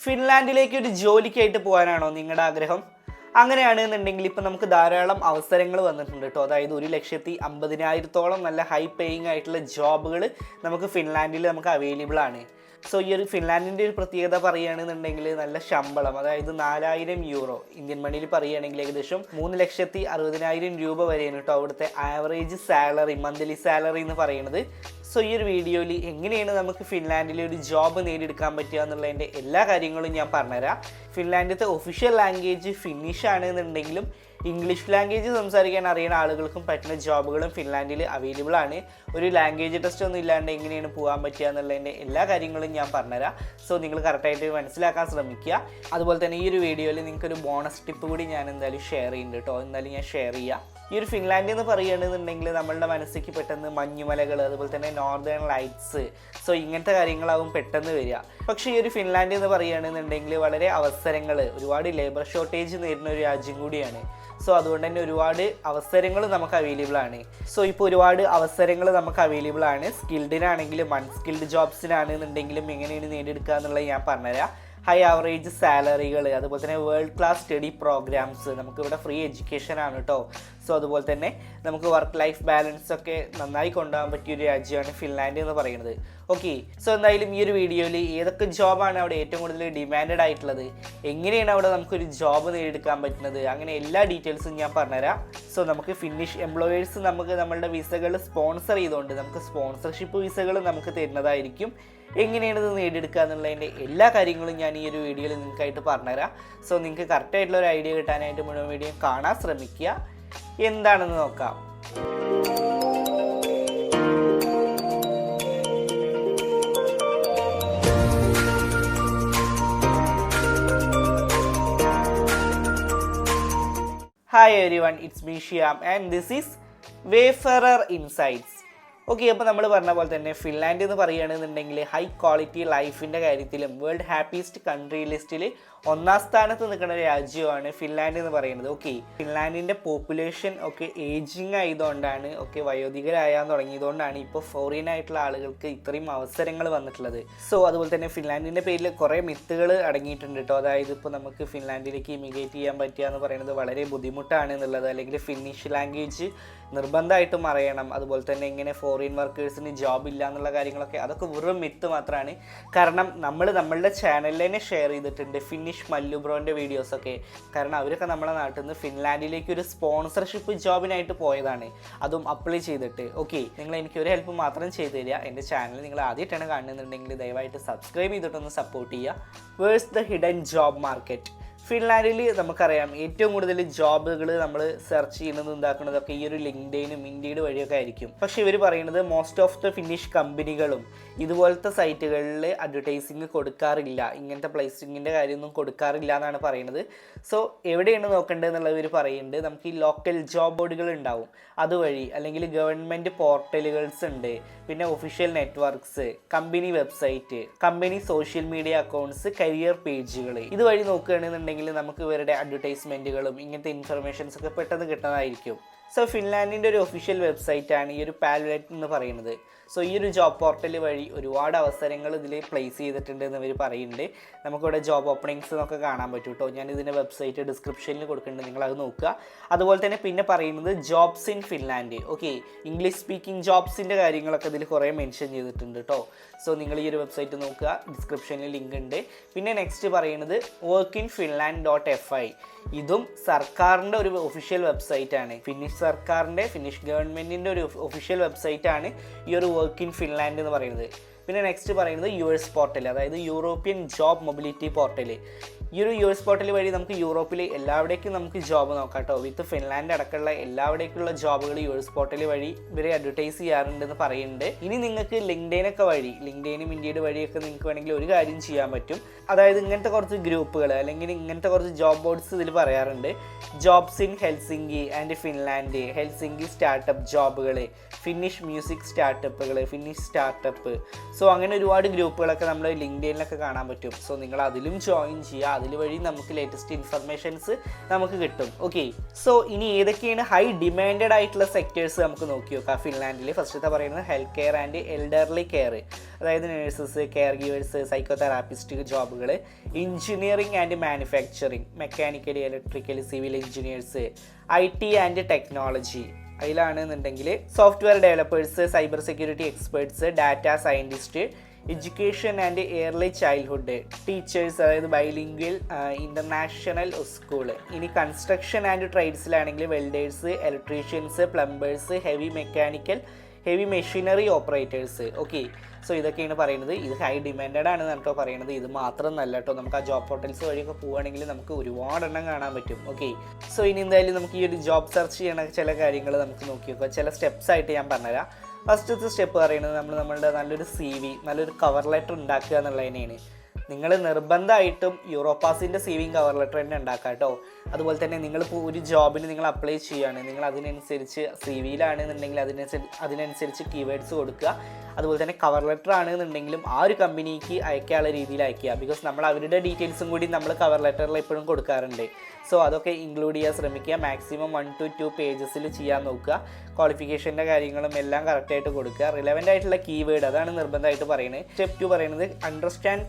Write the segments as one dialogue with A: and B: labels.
A: ഫിൻലാൻഡിലേക്ക് ഒരു ജോലിക്കായിട്ട് പോകാനാണോ നിങ്ങളുടെ ആഗ്രഹം? അങ്ങനെയാണെന്നുണ്ടെങ്കിൽ ഇപ്പം നമുക്ക് ധാരാളം അവസരങ്ങൾ വന്നിട്ടുണ്ട് കേട്ടോ. അതായത് ഒരു ലക്ഷത്തി അമ്പതിനായിരത്തോളം നല്ല ഹൈ പേയിങ് ആയിട്ടുള്ള ജോബുകൾ നമുക്ക് ഫിൻലാൻഡിൽ നമുക്ക് അവൈലബിൾ ആണ്. സോ ഈ ഒരു ഫിൻലാൻഡിന്റെ ഒരു പ്രത്യേകത പറയുകയാണെന്നുണ്ടെങ്കിൽ നല്ല ശമ്പളം അതായത് നാലായിരം യൂറോ. ഇന്ത്യൻ മണിയിൽ പറയുകയാണെങ്കിൽ ഏകദേശം മൂന്ന് ലക്ഷത്തി അറുപതിനായിരം രൂപ വരെയാണ് കേട്ടോ അവിടുത്തെ ആവറേജ് സാലറി മന്ത്ലി സാലറി എന്ന് പറയുന്നത്. സോ ഈ ഒരു വീഡിയോയിൽ എങ്ങനെയാണ് നമുക്ക് ഫിൻലാൻഡിലെ ഒരു ജോബ് നേടിയെടുക്കാൻ പറ്റുക എന്നുള്ളതിന്റെ എല്ലാ കാര്യങ്ങളും ഞാൻ പറഞ്ഞുതരാം. ഫിൻലാൻഡിലത്തെ ഒഫീഷ്യൽ ലാംഗ്വേജ് ഫിനിഷ് ആണെന്നുണ്ടെങ്കിലും ഇംഗ്ലീഷ് ലാംഗ്വേജ് സംസാരിക്കാൻ അറിയുന്ന ആളുകൾക്കും പറ്റുന്ന ജോബുകളും ഫിൻലാൻഡിൽ അവൈലബിൾ ആണ്. ഒരു ലാംഗ്വേജ് ടെസ്റ്റ് ഒന്നും ഇല്ലാണ്ട് എങ്ങനെയാണ് പോകാൻ പറ്റുക എന്നുള്ളതിന്റെ എല്ലാ കാര്യങ്ങളും ഞാൻ പറഞ്ഞുതരാം. സോ നിങ്ങൾ കറക്റ്റായിട്ട് മനസ്സിലാക്കാൻ ശ്രമിക്കുക. അതുപോലെ തന്നെ ഈ ഒരു വീഡിയോയിൽ നിങ്ങൾക്കൊരു ബോണസ് ടിപ്പ് കൂടി ഞാൻ എന്തായാലും ഷെയർ ചെയ്യുന്നുണ്ട് കേട്ടോ എന്തായാലും ഞാൻ ഷെയർ ചെയ്യാം. ഈ ഒരു ഫിൻലാൻഡ് എന്ന് പറയുകയാണെന്നുണ്ടെങ്കിൽ നമ്മളുടെ മനസ്സിലേക്ക് പെട്ടെന്ന് മഞ്ഞുമലകൾ അതുപോലെ തന്നെ നോർത്തേൺ ലൈറ്റ്സ് സോ ഇങ്ങനത്തെ കാര്യങ്ങളാവും പെട്ടെന്ന് വരിക. പക്ഷേ ഈ ഒരു ഫിൻലാൻഡ് എന്ന് പറയുകയാണെന്നുണ്ടെങ്കിൽ വളരെ അവസരങ്ങൾ ഒരുപാട് ലേബർ ഷോർട്ടേജ് നേരിടുന്ന ഒരു രാജ്യം കൂടിയാണ്. സോ അതുകൊണ്ട് തന്നെ ഒരുപാട് അവസരങ്ങൾ നമുക്ക് അവൈലബിൾ ആണ്. സോ ഇപ്പോൾ ഒരുപാട് അവസരങ്ങൾ നമുക്ക് അവൈലബിൾ ആണ്. സ്കിൽഡിനാണെങ്കിലും അൺസ്കിൽഡ് ജോബ്സിനാണെന്നുണ്ടെങ്കിലും എങ്ങനെയാണ് നേടിയെടുക്കുക എന്നുള്ളത് ഞാൻ പറഞ്ഞുതരാം. ഹൈ ആവറേജ് സാലറികൾ അതുപോലെ തന്നെ വേൾഡ് ക്ലാസ് സ്റ്റഡി പ്രോഗ്രാംസ് നമുക്കിവിടെ ഫ്രീ എഡ്യൂക്കേഷൻ ആണ് കേട്ടോ സോ അതുപോലെ തന്നെ നമുക്ക് വർക്ക് ലൈഫ് ബാലൻസ് ഒക്കെ നന്നായി കൊണ്ടുപോകാൻ പറ്റിയ ഒരു രാജ്യമാണ് ഫിൻലാൻഡ് എന്ന് പറയുന്നത്. ഓക്കെ സോ എന്തായാലും ഈ ഒരു വീഡിയോയിൽ ഏതൊക്കെ ജോബാണ് അവിടെ ഏറ്റവും കൂടുതൽ ഡിമാൻഡ് ആയിട്ടുള്ളത്? എങ്ങനെയാണ് അവിടെ നമുക്കൊരു ജോബ് നേടിയെടുക്കാൻ പറ്റുന്നത്? അങ്ങനെ എല്ലാ ഡീറ്റെയിൽസും ഞാൻ പറഞ്ഞുതരാം. സോ നമുക്ക് ഫിനിഷ് എംപ്ലോയേഴ്സ് നമുക്ക് നമ്മളുടെ വിസകൾ സ്പോൺസർ ചെയ്തുകൊണ്ട് നമുക്ക് സ്പോൺസർഷിപ്പ് വിസകൾ നമുക്ക് തരുന്നതായിരിക്കും. എങ്ങനെയാണ് ഇത് നേടിയെടുക്കുക എന്നുള്ളതിന്റെ എല്ലാ കാര്യങ്ങളും ഞാൻ ഈ ഒരു വീഡിയോയിൽ നിങ്ങൾക്കായിട്ട് പറഞ്ഞുതരാം. സോ നിങ്ങൾക്ക് കറക്റ്റായിട്ടുള്ള ഒരു ഐഡിയ കിട്ടാനായിട്ട് മുഴുവൻ വീഡിയോ കാണാൻ ശ്രമിക്കുക. എന്താണെന്ന് നോക്കാം. Hi everyone it's me Shiyam and this is wayfarer insights okay അപ്പോൾ നമ്മൾ പറഞ്ഞ പോലെ തന്നെ ഫിൻലാൻഡ് എന്ന് പറയുകയാണെന്നുണ്ടെങ്കിൽ ഹൈ ക്വാളിറ്റി ലൈഫിന്റെ കാര്യത്തിലും വേൾഡ് ഹാപ്പിയസ്റ്റ് കൺട്രി ലിസ്റ്റിൽ ഒന്നാം സ്ഥാനത്ത് നിൽക്കുന്ന രാജ്യമാണ് ഫിൻലാൻഡ് എന്ന് പറയുന്നത്. ഓക്കെ ഫിൻലാൻഡിന്റെ പോപ്പുലേഷൻ ഒക്കെ ഏജിങ് ആയതുകൊണ്ടാണ് ഒക്കെ വയോധികരായാൻ തുടങ്ങിയതുകൊണ്ടാണ് ഇപ്പോൾ ഫോറിൻ ആയിട്ടുള്ള ആളുകൾക്ക് ഇത്രയും അവസരങ്ങൾ വന്നിട്ടുള്ളത്. സോ അതുപോലെ തന്നെ ഫിൻലാൻഡിന്റെ പേരിൽ കുറേ മിത്തുകൾ അടങ്ങിയിട്ടുണ്ട് കേട്ടോ അതായത് ഇപ്പോൾ നമുക്ക് ഫിൻലാൻഡിലേക്ക് ഇമിഗ്രേറ്റ് ചെയ്യാൻ പറ്റുക എന്ന് പറയുന്നത് വളരെ ബുദ്ധിമുട്ടാണ് എന്നുള്ളത്. അല്ലെങ്കിൽ ഫിന്നിഷ് ലാംഗ്വേജ് നിർബന്ധമായിട്ടും അറിയണം. അതുപോലെ തന്നെ ഇങ്ങനെ ഫോറിൻ വർക്കേഴ്സിന് ജോബ് ഇല്ല എന്നുള്ള കാര്യങ്ങളൊക്കെ അതൊക്കെ വെറും മിത്ത് മാത്രമാണ് കാരണം നമ്മൾ നമ്മളുടെ ചാനലിൽ തന്നെ ഷെയർ ചെയ്തിട്ടുണ്ട്. ഫിന്നിഷ് മല്ലുബ്രോന്റെ വീഡിയോസൊക്കെ കാരണം അവരൊക്കെ നമ്മുടെ നാട്ടിൽ നിന്ന് ഫിൻലാൻഡിലേക്ക് ഒരു സ്പോൺസർഷിപ്പ് ജോബിനായിട്ട് പോയതാണ്. അതും അപ്ലൈ ചെയ്തിട്ട്. ഓക്കെ നിങ്ങൾ എനിക്ക് ഒരു ഹെൽപ്പ് മാത്രം ചെയ്തു തരിക. എന്റെ ചാനൽ നിങ്ങൾ ആദ്യമായിട്ടാണ് കാണുന്നുണ്ടെങ്കിൽ ദയവായിട്ട് സബ്സ്ക്രൈബ് ചെയ്തിട്ടൊന്ന് സപ്പോർട്ട് ചെയ്യുക. Where's the hidden job market ഫിൻലാൻഡിൽ നമുക്കറിയാം ഏറ്റവും കൂടുതൽ ജോബുകൾ നമ്മൾ സെർച്ച് ചെയ്യുന്നത് ഉണ്ടാക്കുന്നതൊക്കെ ഈ ഒരു ലിങ്ക്ഡൈനും ഇൻഡീഡ് വഴിയൊക്കെ ആയിരിക്കും. പക്ഷേ ഇവർ പറയുന്നത് മോസ്റ്റ് ഓഫ് ദ ഫിനിഷ് കമ്പനികളും ഇതുപോലത്തെ സൈറ്റുകളിൽ അഡ്വർടൈസിങ് കൊടുക്കാറില്ല. ഇങ്ങനത്തെ പ്ലേസിങ്ങിന്റെ കാര്യമൊന്നും കൊടുക്കാറില്ല എന്നാണ് പറയുന്നത്. സോ എവിടെയാണ് നോക്കേണ്ടത് എന്നുള്ളത് ഇവർ പറയുന്നുണ്ട്. നമുക്ക് ഈ ലോക്കൽ ജോബ് ബോർഡുകൾ ഉണ്ടാവും. അതുവഴി അല്ലെങ്കിൽ ഗവൺമെന്റ് പോർട്ടലുകൾസ് ഉണ്ട്. പിന്നെ official networks company website company social media accounts career പേജുകൾ ഇതുവഴി നോക്കുകയാണെന്നുണ്ടെങ്കിൽ നമുക്ക് ഇവരുടെ അഡ്വർടൈസ്മെന്റുകളും ഇങ്ങനത്തെ ഇൻഫർമേഷൻസ് ഒക്കെ പെട്ടെന്ന് കിട്ടുന്നതായിരിക്കും. സോ ഫിൻലാൻഡിന്റെ ഒരു ഒഫീഷ്യൽ വെബ്സൈറ്റാണ് ഈ ഒരു പാലുലേറ്റ് എന്ന് പറയുന്നത്. സോ ഈ ഒരു ജോബ് പോർട്ടൽ വഴി ഒരുപാട് അവസരങ്ങൾ ഇതിൽ പ്ലേസ് ചെയ്തിട്ടുണ്ട് എന്ന് ഇവർ പറയുന്നുണ്ട്. നമുക്കിവിടെ ജോബ് ഓപ്പണിങ്സ് എന്നൊക്കെ കാണാൻ പറ്റും കേട്ടോ ഞാൻ ഇതിന്റെ വെബ്സൈറ്റ് ഡിസ്ക്രിപ്ഷനിൽ കൊടുക്കുന്നുണ്ട്. നിങ്ങൾ അത് നോക്കുക. അതുപോലെ തന്നെ പിന്നെ പറയുന്നത് jobs in Finland okay English speaking ജോബ്സിന്റെ കാര്യങ്ങളൊക്കെ ഇതിൽ കുറേ മെൻഷൻ ചെയ്തിട്ടുണ്ട് കേട്ടോ സോ നിങ്ങൾ ഈ ഒരു വെബ്സൈറ്റ് നോക്കുക. ഡിസ്ക്രിപ്ഷനിൽ ലിങ്ക് ഉണ്ട്. പിന്നെ നെക്സ്റ്റ് പറയുന്നത് work in Finland dot F I ഇതും സർക്കാരിന്റെ ഒരു ഒഫീഷ്യൽ വെബ്സൈറ്റാണ് ആണ്. സർക്കാരിന്റെ ഫിനിഷ് ഗവൺമെന്റിന്റെ ഒരു ഒഫീഷ്യൽ വെബ്സൈറ്റ് ആണ് ഈ ഒരു വർക്ക് ഇൻ ഫിൻലാൻഡ് എന്ന് പറയുന്നത്. പിന്നെ നെക്സ്റ്റ് പറയുന്നത് യു എസ് പോർട്ടൽ അതായത് യൂറോപ്യൻ ജോബ് മൊബിലിറ്റി പോർട്ടൽ ഈ ഒരു യു എസ് പോർട്ടൽ വഴി നമുക്ക് യൂറോപ്പിൽ എല്ലാവിടേക്കും നമുക്ക് ജോബ് നോക്കാം കേട്ടോ. വിത്ത് ഫിൻലാൻഡ് അടക്കമുള്ള എല്ലാവിടേക്കുള്ള ജോബുകൾ യു എസ് പോർട്ടൽ വഴി ഇവരെ അഡ്വർടൈസ് ചെയ്യാറുണ്ടെന്ന് പറയുന്നുണ്ട്. ഇനി നിങ്ങൾക്ക് ലിങ്ക്ഡൈനൊക്കെ വഴി ലിങ്ക്ഡൈനും ഇന്ത്യയുടെ വഴിയൊക്കെ നിങ്ങൾക്ക് വേണമെങ്കിൽ ഒരു കാര്യം ചെയ്യാൻ പറ്റും. അതായത് ഇങ്ങനത്തെ കുറച്ച് ഗ്രൂപ്പുകൾ അല്ലെങ്കിൽ ഇങ്ങനത്തെ കുറച്ച് ജോബ് ബോർഡ്സ് ഇതിൽ പറയാറുണ്ട്. Jobs in Helsinki and Finland Helsinki startup ജോബുകൾ Finnish music സ്റ്റാർട്ടപ്പുകൾ ഫിനിഷ് സ്റ്റാർട്ടപ്പ് സോ അങ്ങനെ ഒരുപാട് ഗ്രൂപ്പുകളൊക്കെ നമ്മൾ ലിങ്ക്ഡൈനിലൊക്കെ കാണാൻ പറ്റും. സോ നിങ്ങൾ അതിലും ജോയിൻ ചെയ്യുക അതിൽ വഴി നമുക്ക് ലേറ്റസ്റ്റ് ഇൻഫർമേഷൻസ് നമുക്ക് കിട്ടും. ഓക്കെ സോ ഇനി ഏതൊക്കെയാണ് ഹൈ ഡിമാൻഡഡ് ആയിട്ടുള്ള സെക്ടേഴ്സ് നമുക്ക് നോക്കി നോക്കാം. ഫിൻലാൻഡിൽ ഫസ്റ്റത്തെ പറയുന്നത് health care and elderly care അതായത് nurses caregivers psychotherapist ജോബുകൾ engineering and manufacturing mechanical electrical civil engineers I T and technology അതിലാണെന്നുണ്ടെങ്കിൽ software developers cyber security experts data scientist education and early childhood teachers അതായത് bilingual international school ഇനി construction and ട്രേഡ്സിലാണെങ്കിൽ welders electricians plumbers heavy mechanical heavy machinery operators okay so ഇതൊക്കെയാണ് പറയുന്നത്. ഇത് high demanded ആണ് കേട്ടോ പറയുന്നത്. ഇത് മാത്രം നല്ല കേട്ടോ നമുക്ക് ആ ജോബ് പോർട്ടൽസ് വഴിയൊക്കെ പോവുകയാണെങ്കിൽ നമുക്ക് ഒരുപാട് എണ്ണം കാണാൻ പറ്റും. ഓക്കെ സോ ഇനി എന്തായാലും നമുക്ക് ഈ ഒരു ജോബ് സെർച്ച് ചെയ്യണ ചില കാര്യങ്ങൾ നമുക്ക് നോക്കി നോക്കാം ചില സ്റ്റെപ്സ് ആയിട്ട് ഞാൻ പറഞ്ഞുതരാം. ഫസ്റ്റത്തെ സ്റ്റെപ്പ് പറയുന്നത് നമ്മൾ നമ്മളുടെ നല്ലൊരു സി വി നല്ലൊരു കവർ ലെറ്റർ ഉണ്ടാക്കുക എന്നുള്ളതിനെയാണ്. നിങ്ങൾ നിർബന്ധമായിട്ടും യൂറോപ്പാസിന്റെ സേവിങ് കവർ ലെറ്റർ തന്നെ ഉണ്ടാക്കുക കേട്ടോ. അതുപോലെ തന്നെ നിങ്ങൾ ഒരു ജോബിന് നിങ്ങൾ അപ്ലൈ ചെയ്യുകയാണ്. നിങ്ങൾ അതിനനുസരിച്ച് സി വിയിലാണെന്നുണ്ടെങ്കിൽ അതിനനുസരിച്ച് അതിനനുസരിച്ച് കീവേഡ്സ് കൊടുക്കുക. അതുപോലെ തന്നെ കവർ ലെറ്റർ ആണെന്നുണ്ടെങ്കിലും ആ ഒരു കമ്പനിക്ക് അയക്കാനുള്ള രീതിയിൽ അയക്കുക. ബിക്കോസ് നമ്മൾ അവരുടെ ഡീറ്റെയിൽസും കൂടി നമ്മൾ കവർ ലെറ്ററിൽ എപ്പോഴും കൊടുക്കാറുണ്ട്. സോ അതൊക്കെ ഇൻക്ലൂഡ് ചെയ്യാൻ ശ്രമിക്കുക. മാക്സിമം വൺ ടു ടു പേജസിൽ ചെയ്യാൻ നോക്കുക. ക്വാളിഫിക്കേഷന്റെ കാര്യങ്ങളും എല്ലാം കറക്റ്റായിട്ട് കൊടുക്കുക. റിലവന്റ് ആയിട്ടുള്ള കീവേഡ് അതാണ് നിർബന്ധമായിട്ട് പറയുന്നത് സ്റ്റെപ്പ് ടു പറയുന്നത് അണ്ടർസ്റ്റാൻഡ്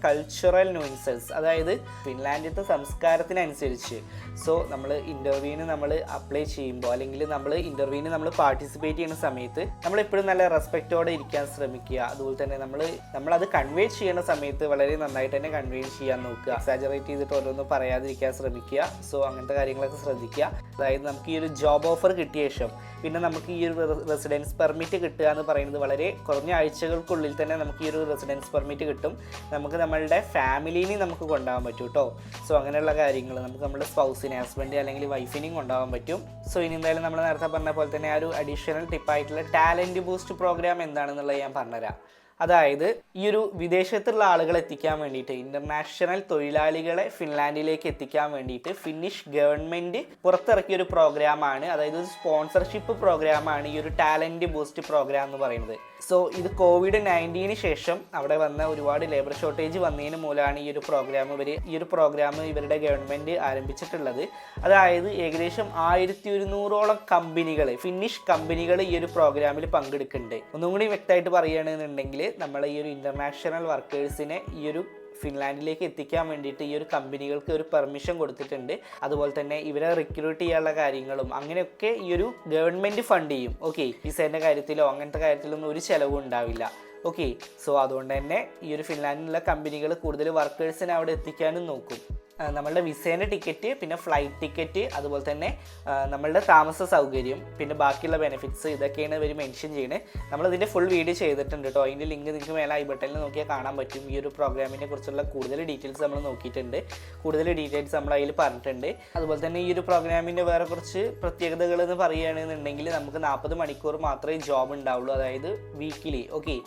A: കൾച്ചറൽ ന്യൂൻസസ് അതായത് ഫിൻലാൻഡിലത്തെ സംസ്കാരത്തിനനുസരിച്ച്. സോ നമ്മൾ ഇന്റർവ്യൂവിന് നമ്മൾ അപ്ലൈ ചെയ്യുമ്പോൾ അല്ലെങ്കിൽ നമ്മൾ ഇന്റർവ്യൂവിന് നമ്മൾ പാർട്ടിസിപ്പേറ്റ് ചെയ്യുന്ന സമയത്ത് നമ്മൾ എപ്പോഴും നല്ല റെസ്പെക്റ്റോടെ ഇരിക്കാൻ ശ്രമിക്കുക. അതുപോലെ തന്നെ നമ്മൾ നമ്മളത് കൺവേ ചെയ്യുന്ന സമയത്ത് വളരെ നന്നായിട്ട് തന്നെ കൺവേ ചെയ്യാൻ നോക്കുക. എക്സാജറേറ്റ് ചെയ്തിട്ട് ഓരോന്നും പറയാതിരിക്കാൻ ശ്രമിക്കുക. സോ അങ്ങനത്തെ കാര്യങ്ങളൊക്കെ ശ്രദ്ധിക്കുക. അതായത് നമുക്ക് ഈ ഒരു ജോബ് ഓഫർ കിട്ടിയ ശേഷം പിന്നെ നമുക്ക് ഈ ഒരു റെസിഡൻസ് പെർമിറ്റ് കിട്ടുക എന്ന് പറയുന്നത് വളരെ കുറഞ്ഞ ആഴ്ചകൾക്കുള്ളിൽ തന്നെ നമുക്ക് ഈ ഒരു റെസിഡൻസ് പെർമിറ്റ് കിട്ടും. നമുക്ക് നമ്മളുടെ ഫാമിലീനെ നമുക്ക് കൊണ്ടുപോകാൻ പറ്റും കേട്ടോ സോ അങ്ങനെയുള്ള കാര്യങ്ങൾ നമുക്ക് നമ്മുടെ സ്പൗസിനെ ഹസ്ബൻഡ് അല്ലെങ്കിൽ വൈഫിനെയും കൊണ്ടുപോകാൻ പറ്റും. സോ ഇനി എന്തായാലും നമ്മൾ നേരത്തെ പറഞ്ഞ പോലെ തന്നെ ആ ഒരു അഡീഷണൽ ടിപ്പായിട്ടുള്ള ടാലന്റ് ബൂസ്റ്റ് പ്രോഗ്രാം എന്താണെന്നുള്ളത് ഞാൻ പറഞ്ഞുതരാം. അതായത് ഈ ഒരു വിദേശത്തുള്ള ആളുകളെ എത്തിക്കാൻ വേണ്ടിയിട്ട് ഇന്റർനാഷണൽ തൊഴിലാളികളെ ഫിൻലാൻഡിലേക്ക് എത്തിക്കാൻ വേണ്ടിയിട്ട് ഫിന്നിഷ് ഗവൺമെന്റ് പുറത്തിറക്കിയ ഒരു പ്രോഗ്രാമാണ് അതായത് ഒരു സ്പോൺസർഷിപ്പ് പ്രോഗ്രാമാണ് ഈ ഒരു ടാലന്റ് ബൂസ്റ്റ് പ്രോഗ്രാം എന്ന് പറയുന്നത്. സോ ഇത് കോവിഡ് നയന്റീന് ശേഷം അവിടെ വന്ന ഒരുപാട് ലേബർ ഷോർട്ടേജ് വന്നതിന് മൂലമാണ് ഈ ഒരു പ്രോഗ്രാം ഇവർ ഈ ഒരു പ്രോഗ്രാം ഇവരുടെ ഗവൺമെന്റ് ആരംഭിച്ചിട്ടുള്ളത്. അതായത് ഏകദേശം ആയിരത്തി ഒരുന്നൂറോളം കമ്പനികൾ ഫിന്നിഷ് കമ്പനികൾ ഈ ഒരു പ്രോഗ്രാമിൽ പങ്കെടുക്കുന്നുണ്ട്. ഒന്നും കൂടി വ്യക്തമായിട്ട് പറയുകയാണെന്നുണ്ടെങ്കിൽ നമ്മൾ ഈ ഒരു ഇന്റർനാഷണൽ വർക്കേഴ്സിനെ ഈ ഒരു ഫിൻലാൻഡിലേക്ക് എത്തിക്കാൻ വേണ്ടിയിട്ട് ഈ ഒരു കമ്പനികൾക്ക് ഒരു പെർമിഷൻ കൊടുത്തിട്ടുണ്ട്. അതുപോലെ തന്നെ ഇവരെ റിക്രൂട്ട് ചെയ്യാനുള്ള കാര്യങ്ങളും അങ്ങനെയൊക്കെ ഈ ഒരു ഗവൺമെന്റ് ഫണ്ട് ചെയ്യും. ഓക്കെ വിസേന്റെ കാര്യത്തിലോ അങ്ങനത്തെ കാര്യത്തിലൊന്നും ഒരു ചിലവും ഉണ്ടാവില്ല. ഓക്കെ സോ അതുകൊണ്ട് തന്നെ ഈ ഒരു ഫിൻലാൻഡിലുള്ള കമ്പനികൾ കൂടുതൽ വർക്കേഴ്സിനെ അവിടെ എത്തിക്കാനും നോക്കും. നമ്മളുടെ വിസേന്റെ ടിക്കറ്റ് പിന്നെ ഫ്ലൈറ്റ് ടിക്കറ്റ് അതുപോലെ തന്നെ നമ്മളുടെ താമസ സൗകര്യം പിന്നെ ബാക്കിയുള്ള ബെനിഫിറ്റ്സ് ഇതൊക്കെയാണ് ഇവർ മെൻഷൻ ചെയ്യുന്നത് നമ്മളിതിന്റെ ഫുൾ വീഡിയോ ചെയ്തിട്ടുണ്ട് കേട്ടോ. അതിന്റെ ലിങ്ക് നിങ്ങൾക്ക് മേലെ ഐ ബട്ടണിൽ നോക്കിയാൽ കാണാൻ പറ്റും. ഈ ഒരു പ്രോഗ്രാമിനെ കുറിച്ചുള്ള കൂടുതൽ ഡീറ്റെയിൽസ് നമ്മൾ നോക്കിയിട്ടുണ്ട്. കൂടുതൽ ഡീറ്റെയിൽസ് നമ്മൾ അതിൽ പറഞ്ഞിട്ടുണ്ട്. അതുപോലെ തന്നെ ഈ ഒരു പ്രോഗ്രാമിന്റെ വേറെ കുറച്ച് പ്രത്യേകതകൾ എന്ന് പറയുകയാണെന്നുണ്ടെങ്കിൽ നമുക്ക് നാൽപ്പത് മണിക്കൂർ മാത്രമേ ജോബ് ഉണ്ടാവുള്ളൂ. അതായത് വീക്കിലി ഓക്കെ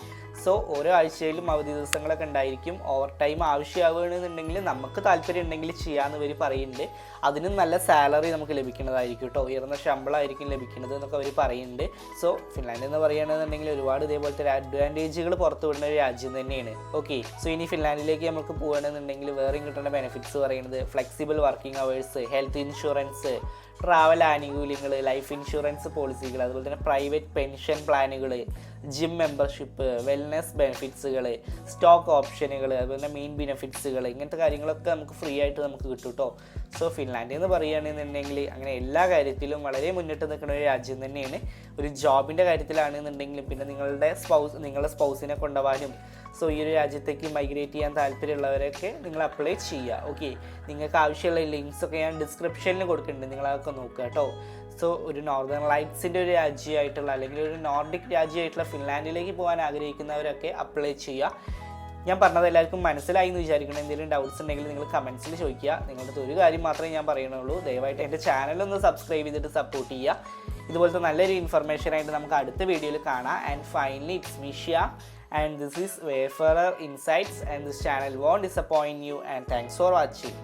A: സോ ഓരോ ആഴ്ചയിലും അവധി ദിവസങ്ങളൊക്കെ ഉണ്ടായിരിക്കും. ഓവർ ടൈം ആവശ്യമാവുകയാണെന്നുണ്ടെങ്കിൽ നമുക്ക് താല്പര്യം ഉണ്ടെങ്കിൽ ചെയ്യാമെന്ന് ഇവർ പറയുന്നുണ്ട്. അതിനും നല്ല സാലറി നമുക്ക് ലഭിക്കുന്നതായിരിക്കും കേട്ടോ. ഉയർന്ന ശമ്പളമായിരിക്കും ലഭിക്കുന്നത് എന്നൊക്കെ അവർ പറയുന്നുണ്ട്. സോ ഫിൻലാൻഡ് എന്ന് പറയുകയാണെന്നുണ്ടെങ്കിൽ ഒരുപാട് ഇതേപോലത്തെ അഡ്വാന്റേജുകൾ പുറത്തു വിടുന്ന ഒരു രാജ്യം തന്നെയാണ്. ഓക്കെ സോ ഇനി ഫിൻലാൻഡിലേക്ക് നമുക്ക് പോകുകയാണെന്നുണ്ടെങ്കിൽ വേറെയും കിട്ടുന്ന ബെനിഫിറ്റ്സ് പറയുന്നത് flexible working hours health insurance travel ആനുകൂല്യങ്ങൾ ലൈഫ് ഇൻഷുറൻസ് പോളിസികൾ അതുപോലെ തന്നെ പ്രൈവറ്റ് പെൻഷൻ പ്ലാനുകൾ ജിം മെമ്പർഷിപ്പ് വെൽനെസ് ബെനിഫിറ്റ്സുകൾ സ്റ്റോക്ക് ഓപ്ഷനുകൾ അതുപോലെ തന്നെ മെയിൻ ബെനിഫിറ്റ്സുകൾ ഇങ്ങനത്തെ കാര്യങ്ങളൊക്കെ നമുക്ക് ഫ്രീ ആയിട്ട് നമുക്ക് കിട്ടും കേട്ടോ സോ ഫിൻലാൻഡ് എന്ന് പറയുകയാണെന്നുണ്ടെങ്കിൽ അങ്ങനെ എല്ലാ കാര്യത്തിലും വളരെ മുന്നിട്ട് നിൽക്കുന്ന ഒരു രാജ്യം തന്നെയാണ്. ഒരു ജോബിന്റെ കാര്യത്തിലാണെന്നുണ്ടെങ്കിലും പിന്നെ നിങ്ങളുടെ സ്പൗസ് നിങ്ങളുടെ സ്പൗസിനെ കൊണ്ടുപോകാനും സോ ഈ ഒരു രാജ്യത്തേക്ക് മൈഗ്രേറ്റ് ചെയ്യാൻ താല്പര്യമുള്ളവരൊക്കെ നിങ്ങൾ അപ്ലൈ ചെയ്യുക. ഓക്കെ നിങ്ങൾക്ക് ആവശ്യമുള്ള ലിങ്ക്സ് ഒക്കെ ഞാൻ ഡിസ്ക്രിപ്ഷനിൽ കൊടുക്കുന്നുണ്ട്. നിങ്ങളതൊക്കെ നോക്കുക കേട്ടോ. സോ ഒരു നോർദേൺ ലൈറ്റ്സിന്റെ ഒരു രാജ്യമായിട്ടുള്ള അല്ലെങ്കിൽ ഒരു നോർഡിക് രാജ്യമായിട്ടുള്ള ഫിൻലാൻഡിലേക്ക് പോകാൻ ആഗ്രഹിക്കുന്നവരൊക്കെ അപ്ലൈ ചെയ്യുക. ഞാൻ പറഞ്ഞത് എല്ലാവർക്കും മനസ്സിലായി എന്ന് വിചാരിക്കണം എന്തെങ്കിലും ഡൗട്ട്സ് ഉണ്ടെങ്കിൽ നിങ്ങൾ കമൻസിൽ ചോദിക്കുക. നിങ്ങളുടെ ഒരു കാര്യം മാത്രമേ ഞാൻ പറയുന്നുള്ളൂ ദയവായിട്ട് എന്റെ ചാനലൊന്ന് സബ്സ്ക്രൈബ് ചെയ്തിട്ട് സപ്പോർട്ട് ചെയ്യുക. ഇതുപോലത്തെ നല്ലൊരു ഇൻഫർമേഷൻ ആയിട്ട് നമുക്ക് അടുത്ത വീഡിയോയിൽ കാണാം. And finally it's Mishya and this is Wayfarer Insights and this channel won't disappoint you and thanks for watching.